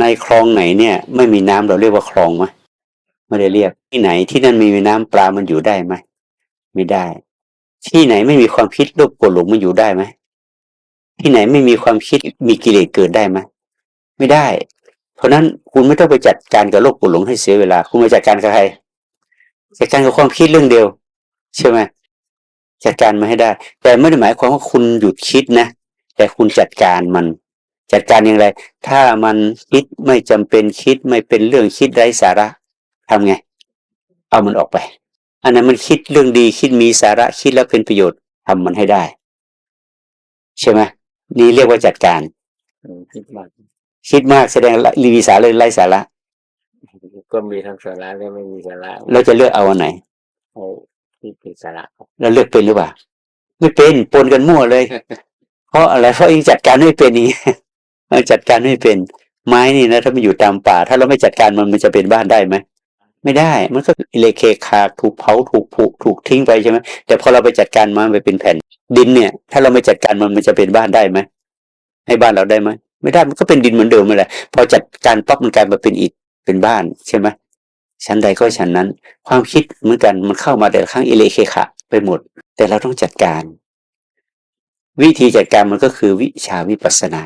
ในคลองไหนเนี่ย ไม่มีน้ำเราเรียกว่าคลองไหมไม่ได้เรียก ที่ไหนที่นั่นมีน้ำปลามันอยู่ได้ไหมไม่ได้ ที่ไหนไม่มีความคิดโลภโกรธหลงมันอยู่ได้ไหมที่ไหนไม่มีความคิดมีกิเลสเกิดได้ไหมไม่ได้ เพราะนั้นคุณไม่ต้องไปจัดการกับโลภโกรธหลงให้เสียเวลา คุณมาจัดการกับใครจัดการกับความคิดเรื่องเดียว ใช่ไหมจัดการมาให้ได้ แต่ไม่ได้หมายความว่าคุณหยุดคิดนะแต่คุณจัดการมัน จัดการอย่างไร ถ้ามันคิด ไม่จำเป็นคิดไม่เป็นเรื่องคิดไร้สาระทำไง เอามันออกไป อันนั้นมันคิดเรื่องดีคิดมีสาระคิดแล้วเป็นประโยชน์ทำมันให้ได้ ใช่ไหมนี่เรียกว่าจัดการอืมคิดมากคิดมากแสดงรีวิสาเลยไร้สาระก็มีทั้งสาระและไม่มีสาระเราจะเลือกเอาอันไหนเอาที่เป็นสาระครับเราเลือกเป็นหรือเปล่าไม่เป็นปนกันมั่วเลย เพราะอะไรเพราะเองจัดการไม่เป็นนี่เออจัดการไม่เป็น ไม้นี่นะถ้ามันอยู่ตามป่า ถ้าเราไม่จัดการมันมันจะเป็นบ้านได้ไหมไม่ได้ มันก็อิเลเคคาถูกเผาถูกผุถูกทิ้งไปใช่ไหมแต่พอเราไปจัดการมันไปเป็นแผ่นดินเนี่ย ถ้าเราไม่จัดการมันมันจะเป็นบ้านได้ไหมให้บ้านเราได้ไหมไม่ได้มันก็เป็นดินเหมือนเดิมนั่นแหละพอจัดการปั๊บมันกลายมาเป็นอิฐเป็นบ้านใช่ไหมชั้นใดก็ชั้นนั้น ความคิดเหมือนกันมันเข้ามาแต่ครั้งอิเลเคคะไปหมด แต่เราต้องจัดการ วิธีจัดการมันก็คือวิชาวิปัสสนา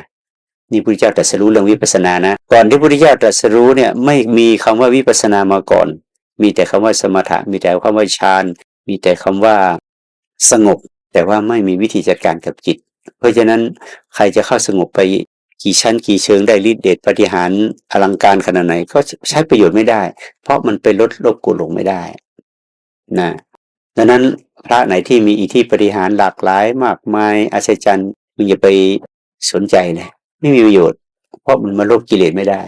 นี่พุทธเจ้าตรัสรู้เรื่องวิปัสสนานะ ก่อนที่พุทธเจ้าตรัสรู้เนี่ยไม่มีคำว่าวิปัสสนามาก่อน มีแต่คำว่าสมถะ มีแต่คำว่าฌาน มีแต่คำว่าสงบ แต่ว่าไม่มีวิธีจัดการกับจิต เพราะฉะนั้นใครจะเข้าสงบไปกี่ชั้นกี่เชิงได้ฤทธิเดชปฏิหารอลังการขนาดไหนก็ใช้ประโยชน์ไม่ได้ เพราะมันไปลดโลภโกรธหลงไม่ได้นะดังนั้นพระไหนที่มีอิทธิปฏิหารหลากหลายมากมายอัศจรรย์มึงอย่าไปสนใจเลย ไม่มีประโยชน์ เพราะมันมาลบกิเลสไม่ได้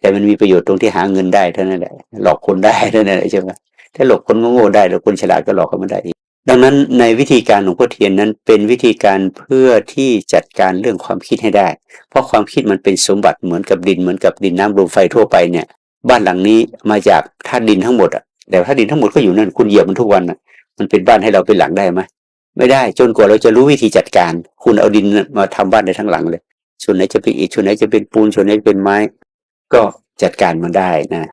แต่มันมีประโยชน์ตรงที่หาเงินได้เท่านั้นแหละหลอกคนได้เท่านั้นแหละใช่ไหมถ้าหลอกคนโง่ได้แล้วคนฉลาดก็หลอกเขาไม่ได้อีกดังนั้นในวิธีการของพ่อเทียนนั้นเป็นวิธีการเพื่อที่จัดการเรื่องความคิดให้ได้ เพราะความคิดมันเป็นสมบัติเหมือนกับดินเหมือนกับดินน้ำลมไฟทั่วไปเนี่ย บ้านหลังนี้มาจากธาตุดินทั้งหมดอะแต่ธาตุดินทั้งหมดก็อยู่นั่นคุณเหยียบมันทุกวันอะ มันเป็นบ้านให้เราเป็นหลังได้ไหมไม่ได้จนกว่าเราจะรู้วิธีจัดการ คุณเอาดินมาทำบ้านได้ทั้งหลังเลย ส่วนไหนจะเป็นอิฐส่วนไหนจะเป็นปูนส่วนไหนจะเป็นไม้ ก็จัดการมันได้นะ